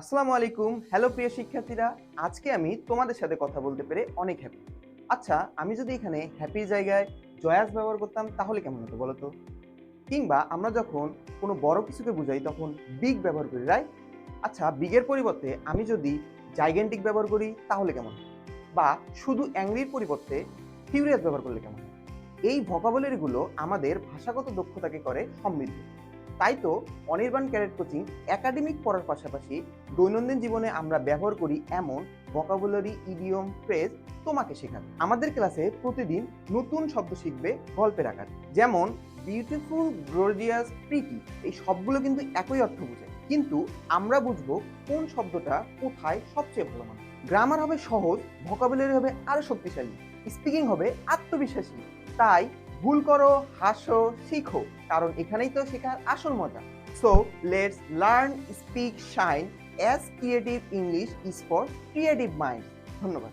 আসসালামু আলাইকুম। হ্যালো প্রিয় শিক্ষার্থীরা। আজকে আমি তোমাদের সাথে কথা বলতে পেরে অনেক হ্যাপি আচ্ছা আমি যদি এখানে হ্যাপি জায়গায় জয়াস ব্যবহার করতাম, তাহলে কেমন হতো বলো তো কিংবা আমরা যখন কোনো বড় কিছুকে বুঝাই, তখন বিগ ব্যবহার করি রাইট আচ্ছা বিগের পরিবর্তে আমি যদি জাইগেন্টিক ব্যবহার করি, তাহলে কেমন? বা শুধু অ্যাংরির পরিবর্তে ফিউরিয়াস ব্যবহার করলে কেমন এই ভোকাবুলারিগুলো আমাদের ভাষাগত দক্ষতাকে করে সমৃদ্ধ। তাই তো অনির্বাণ ক্যারেট কোচিং একাডেমিক পড়ার পাশাপাশি দৈনন্দিন জীবনে আমরা ব্যবহার করি এমন ভোকাবুলারি ইডিয়ম ফ্রেজ তোমাকে শেখাবে। আমাদের ক্লাসে প্রতিদিন নতুন শব্দ শিখবে গল্পের আকার। যেমন বিউটিফুল গ্লোরিয়াস প্রীতি এই সবগুলো কিন্তু একই অর্থ বোঝায়। কিন্তু আমরা বুঝব কোন শব্দটা কোথায় সবচেয়ে ভালো মানে গ্রামার হবে সহজ ভোকাবুলারি হবে আরও শক্তিশালী স্পিকিং হবে আত্মবিশ্বাসী। তাই ভুল করো, হাসো, শিখো। কারণ এখানেই তো শেখার আসল মজা। So let's learn speak shine as creative English is for creative mind ধন্যবাদ।